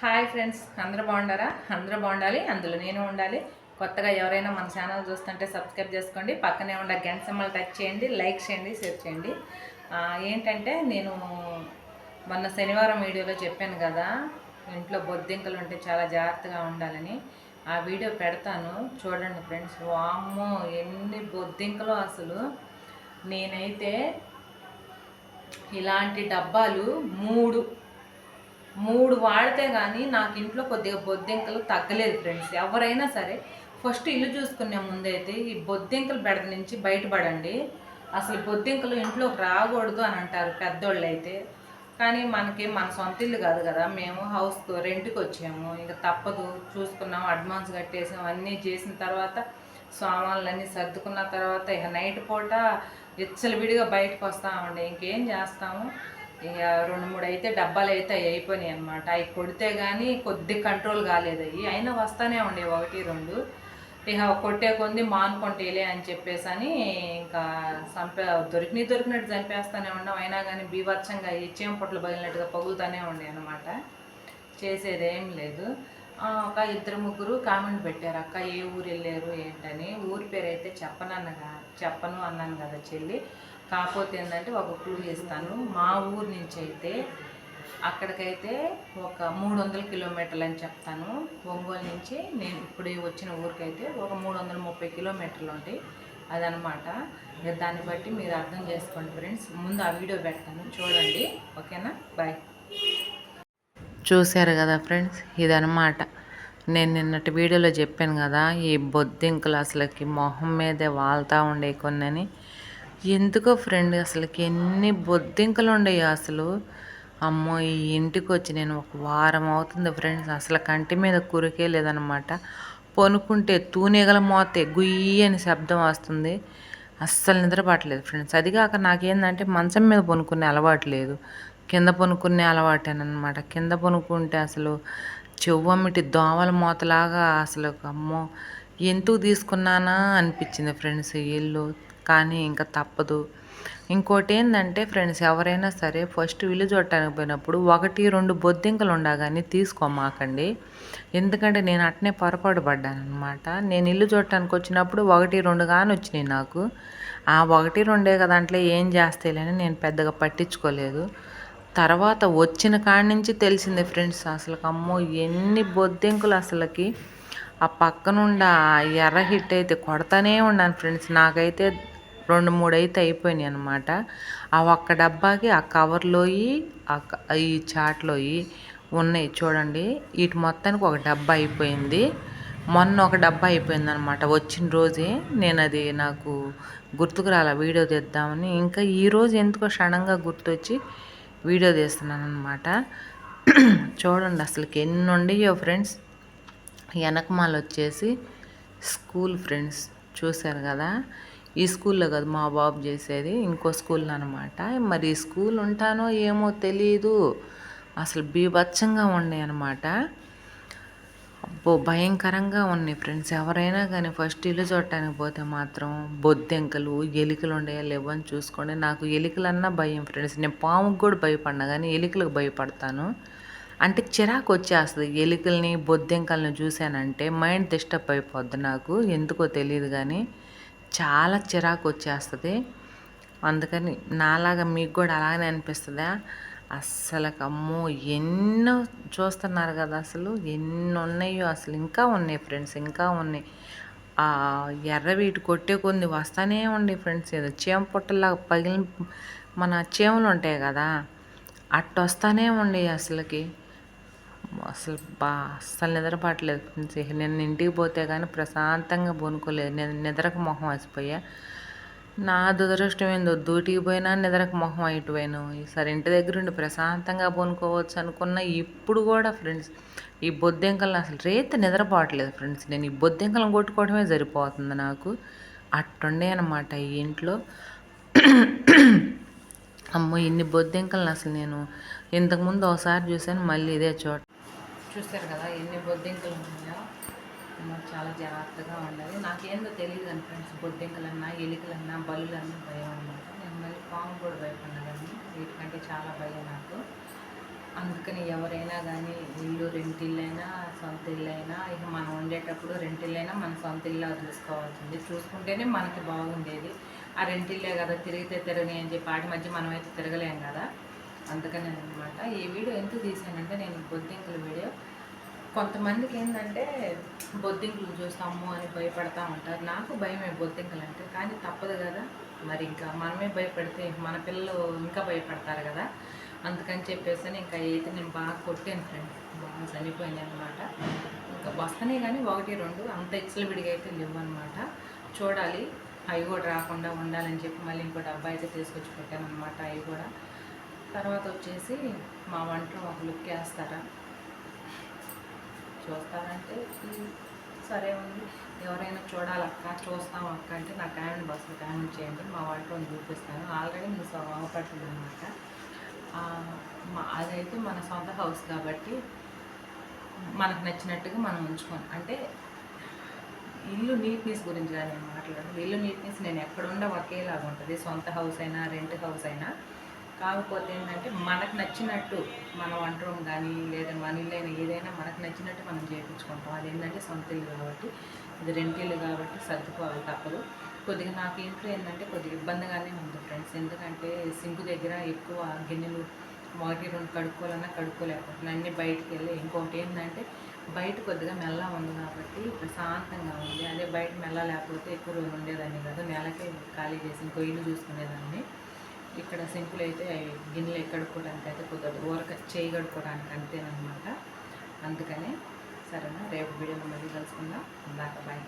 Hi friends అందరూ బాగుండారా? అందరూ బాగుండాలి అందులో నేను ఉండాలి. కొత్తగా ఎవరైనా మన ఛానల్ చూస్తుంటే సబ్స్క్రైబ్ చేసుకోండి. పక్కనే ఉండే గంట సింబల్ టచ్ చేయండి లైక్ చేయండి షేర్ చేయండి. ఏంటంటే నేను మొన్న శనివారం వీడియోలో చెప్పాను కదా ఇంట్లో బొద్దింకలు ఉంటే చాలా జాగ్రత్తగా ఉండాలని. ఆ వీడియో పెడతాను చూడండి ఫ్రెండ్స్. వామ్మో ఎన్ని బొద్దింకలు అసలు. నేనైతే ఇలాంటి డబ్బాలు మూడు మూడు వాడితే కానీ నాకు ఇంట్లో కొద్దిగా బొద్దింకలు తగ్గలేదు ఫ్రెండ్స్. ఎవరైనా సరే ఫస్ట్ ఇల్లు చూసుకునే ముందైతే ఈ బొద్దింకల బెడద నుంచి బయటపడండి. అసలు బొద్దింకలు ఇంట్లోకి రాకూడదు అని అంటారు పెద్దోళ్ళు అయితే కానీ మనకి మన సొంత ఇల్లు కాదు కదా మేము హౌస్ రెంట్కి వచ్చాము. ఇంకా తప్పదు చూసుకున్నాం అడ్వాన్స్ కట్టేసాం అన్నీ చేసిన తర్వాత సామాన్లన్నీ సర్దుకున్న తర్వాత ఇక నైట్ పూట విడిగా బయటకు వస్తామండి ఇంకేం చేస్తాము? ఇక రెండు మూడు అయితే డబ్బాలు అయితే అవి అయిపోయినాయి అనమాట అవి కొడితే కానీ కొద్ది కంట్రోల్ కాలేదు అవి. అయినా వస్తానే ఉండేవి ఒకటి రెండు. ఇక కొట్టే కొంది మానుకుంటేలే అని చెప్పేసి అని ఇంకా చంపే దొరికిన దొరికినట్టు చంపేస్తానే ఉన్నాం. అయినా కానీ బీభత్సంగా ఈ చీమపొట్లు బదిలినట్టుగా పగులుతూనే ఉండే అనమాట చేసేదేం లేదు. ఒక ఇద్దరు ముగ్గురు కామెంట్ పెట్టారు. అక్క ఏ ఊరు వెళ్ళారు ఏంటని. ఊరి పేరు అయితే చెప్పనన్నగా చెప్పను అన్నాను కదా చెల్లి. కాకపోతే ఏంటంటే ఒక క్లూ ఇస్తాను మా ఊరు నుంచి అయితే అక్కడికైతే ఒక మూడు వందల కిలోమీటర్లు అని చెప్తాను. ఒంగోలు నుంచి నేను ఇప్పుడు వచ్చిన ఊరికైతే ఒక మూడు వందల ముప్పై కిలోమీటర్లు ఉంటాయి. అదనమాట. ఇక దాన్ని బట్టి మీరు అర్థం చేసుకోండి ఫ్రెండ్స్. ముందు ఆ వీడియో పెడతాను. చూడండి. ఓకేనా? బాయ్. చూశారు కదా ఫ్రెండ్స్? ఇదనమాట. నేను నిన్నటి వీడియోలో చెప్పాను కదా ఈ బొద్దింకలు అసలుకి మొహం మీదే వాళ్తూ ఉండే కొన్నని. ఎందుకో ఫ్రెండ్ అసలుకి ఎన్ని బొద్దింకలు ఉండేవి అసలు. అమ్మో ఈ ఇంటికి వచ్చి నేను ఒక వారం అవుతుంది ఫ్రెండ్స్ అసలు కంటి మీద కురికే లేదనమాట పనుకుంటే తూనేగల మోతే గుయ్యి అని శబ్దం వస్తుంది. అస్సలు నిద్రపట్టలేదు ఫ్రెండ్స్ అది కాక నాకేందంటే మంచం మీద పనుకునే అలవాటు లేదు. కింద పనుకునే అలవాటేనమాట కింద పనుకుంటే అసలు చెవ్వమిటి దోమల మోతలాగా అసలు అమ్మో ఎందుకు తీసుకున్నానా అనిపించింది ఫ్రెండ్స్ ఇల్లు కానీ ఇంకా తప్పదు. ఇంకోటి ఏంటంటే ఫ్రెండ్స్ ఎవరైనా సరే ఫస్ట్ ఇల్లు చూడటానికి పోయినప్పుడు ఒకటి రెండు బొద్దింకలు ఉండగానే తీసుకోమాకండి ఎందుకంటే నేను అట్నే పొరపాటు పడ్డాను అనమాట నేను ఇల్లు చూడటానికి వచ్చినప్పుడు ఒకటి రెండు కానీ వచ్చినాయి నాకు. ఆ ఒకటి రెండే కదా దాంట్లో ఏం చేస్తేలేని నేను పెద్దగా పట్టించుకోలేదు. తర్వాత వచ్చిన కాడి నుంచి తెలిసింది ఫ్రెండ్స్ అసలు అమ్మో ఎన్ని బొద్దింకులు అసలుకి. ఆ పక్కనుండ ఎర్ర హిట్ అయితే కొడతానే ఉన్నాను ఫ్రెండ్స్. నాకైతే రెండు మూడు అయితే అయిపోయినాయి అనమాట ఆ ఒక్క డబ్బాకి ఆ కవర్లోయి ఆ ఈ చాట్లోయి ఉన్నాయి చూడండి. వీటి మొత్తానికి ఒక డబ్బా అయిపోయింది. మొన్న ఒక డబ్బా అయిపోయింది అనమాట వచ్చిన రోజే నేను అది నాకు గుర్తుకు రాల వీడియో తీద్దామని. ఇంకా ఈరోజు ఎందుకో క్షణంగా గుర్తొచ్చి వీడియో తీస్తున్నాను అనమాట చూడండి అసలుకి ఎన్ని ఉండయో ఫ్రెండ్స్. వెనకమాల వచ్చేసి స్కూల్ ఫ్రెండ్స్ చూశారు కదా. ఈ స్కూల్లో కాదు మా బాబు చేసేది ఇంకో స్కూల్లో అనమాట మరి స్కూల్ ఉంటానో ఏమో తెలియదు అసలు బీభత్సంగా ఉన్నాయి అనమాట అబ్బో భయంకరంగా ఉన్నాయి ఫ్రెండ్స్. ఎవరైనా కానీ ఫస్ట్ ఇల్లు చూడటానికి పోతే మాత్రం బొద్దెంకలు ఎలికలు ఉండయా లేవో అని చూసుకోండి. నాకు ఎలికలన్నా భయం ఫ్రెండ్స్. నేను పాముకు కూడా భయపడినా కానీ ఎలికలకు భయపడతాను. అంటే చిరాకు వచ్చేస్తుంది. ఎలికల్ని బొద్దెంకల్ని చూశానంటే మైండ్ డిస్టర్బ్ అయిపోద్ది నాకు. ఎందుకో తెలియదు కానీ చాలా చిరాకు వచ్చేస్తుంది అందుకని నాలాగా మీకు కూడా అలాగనే అనిపిస్తుందా? అస్సలు అమ్మో ఎన్నో చూస్తున్నారు కదా అసలు. ఎన్ని ఉన్నాయో అసలు. ఇంకా ఉన్నాయి ఫ్రెండ్స్ ఇంకా ఉన్నాయి. ఎర్ర వీటి కొట్టే కొన్ని వస్తానే ఉండి ఫ్రెండ్స్. ఏదో చీమ పుట్టలాగా పగిలిన మన చీమలు ఉంటాయి కదా అట్ట వస్తానే ఉండే అసలుకి. అసలు బా అస్సలు నిద్రపట్టలేదు ఫ్రెండ్స్. నేను ఇంటికి పోతే కానీ ప్రశాంతంగా పనుకోలేదు నేను నిద్రకు మొహం వేసిపోయా నా దురదృష్టం ఏందో దూటికి పోయినా నిద్రకు మొహం అయిపోయాను. ఈసారి ఇంటి దగ్గర ఉండి ప్రశాంతంగా పనుకోవచ్చు అనుకున్న ఇప్పుడు కూడా ఫ్రెండ్స్ ఈ బొద్దెంకలను అసలు రేత నిద్రపోవట్లేదు ఫ్రెండ్స్. నేను ఈ బొద్దెంకలను కొట్టుకోవడమే సరిపోతుంది నాకు. అట్టుండే అనమాట ఈ ఇంట్లో. అమ్మో ఇన్ని బొద్దెంకలను అసలు నేను ఇంతకుముందు ఒకసారి చూశాను మళ్ళీ ఇదే చోట. చూస్తారు కదా ఎన్ని బొద్దింకలు ఉన్నాయో. మనం చాలా జాగ్రత్తగా ఉండాలి. నాకేందో తెలియదు అని ఫ్రెండ్స్ బొద్దింకలన్నా ఎలికలన్నా బలులన్నా భయం అనమాట నేను మళ్ళీ పాము కూడా భయపడినా కానీ వీటికంటే చాలా భయం నాకు. అందుకని ఎవరైనా కానీ ఇల్లు రెంటిల్లైనా సొంత ఇల్లు అయినా ఇక మనం ఉండేటప్పుడు రెంటిల్లైనా మన సొంత ఇల్లు చూసుకోవాల్సింది. చూసుకుంటేనే మనకి బాగుండేది. ఆ రెంటిల్లే కదా తిరిగితే తిరగని అని చెప్పి వాటి మధ్య మనమైతే తిరగలేం కదా. అందుకనే అనమాట ఈ వీడియో ఎందుకు తీసానంటే నేను బొద్దింకల వీడియో. కొంతమందికి ఏంటంటే బొద్దింకలు చూస్తాము అని భయపడతా ఉంటారు. నాకు భయమే బొద్దింకలు అంటే. కానీ తప్పదు కదా. మరి ఇంకా మనమే భయపడితే మన పిల్లలు ఇంకా భయపడతారు కదా. అందుకని చెప్పేసి ఇంకా అయితే నేను బాగా కొట్టాను ఫ్రెండ్ బాగా చనిపోయింది అనమాట ఇంకా వస్తనే కానీ ఒకటి రెండు అంత ఇచ్చలు విడిగా అయితే లేవు అనమాట చూడాలి. అవి కూడా రాకుండా ఉండాలని చెప్పి మళ్ళీ ఇంకో డబ్బా అయితే తీసుకొచ్చి పెట్టాను అనమాట అవి కూడా తర్వాత వచ్చేసి మా వంటలో ఒక లుక్ వేస్తారా? చూస్తారంటే సరే ఉంది. ఎవరైనా చూడాలక్క చూస్తాం అక్క అంటే నా కామెంట్ బాక్స్లో కామెంట్ చేయండి. మా వంటలో చూపిస్తాను. ఆల్రెడీ మీకు అవపడుతుంది అనమాట మా అదైతే మన సొంత హౌస్ కాబట్టి మనకు నచ్చినట్టుగా మనం ఉంచుకోం. అంటే ఇల్లు నీట్నెస్ గురించి కానీ నేను మాట్లాడను. ఇల్లు నీట్నెస్ నేను ఎక్కడుండా ఒకేలాగా ఉంటుంది. సొంత హౌస్ అయినా రెంట్ హౌస్ అయినా. కాకపోతే ఏంటంటే మనకు నచ్చినట్టు మన వంట రూమ్ కానీ లేదా మన ఇల్లు అయినా ఏదైనా మనకు నచ్చినట్టు మనం చేయించుకుంటాం. అది ఏంటంటే సొంత ఇల్లు కాబట్టి ఇది రెంట్ ఇల్లు కాబట్టి సర్దుకోవాలి తప్పదు. కొద్దిగా నాకు ఇంట్లో ఏంటంటే కొద్దిగా ఇబ్బందిగానే ఉంది ఫ్రెండ్స్. ఎందుకంటే సింక్ దగ్గర ఎక్కువ గిన్నెలు మొదటి రెండు కడుక్కోవాలన్నా కడుక్కోలేకపోతున్నాను అన్నీ బయటికి వెళ్ళి ఇంకొకటి ఏంటంటే బయట కొద్దిగా మెల్ల ఉంది కాబట్టి ప్రశాంతంగా ఉంది. అదే బయట మెల్ల లేకపోతే ఎక్కువ రోజులు ఉండేదాన్ని కదా. నెలకే ఖాళీ చేసి ఇంకో ఇల్లు చూసుకునేదాన్ని. ఇక్కడ సింపుల్ అయితే గిన్నెలు కడుక్కోవడానికి అయితే కుదరదు. ఊరక చేయి కడుక్కోవడానికి అంతేనమాట అందుకనే సరేనా రేపు వీడియోలో మళ్ళీ కలుసుకుందాం. ఇందాక బాయ్.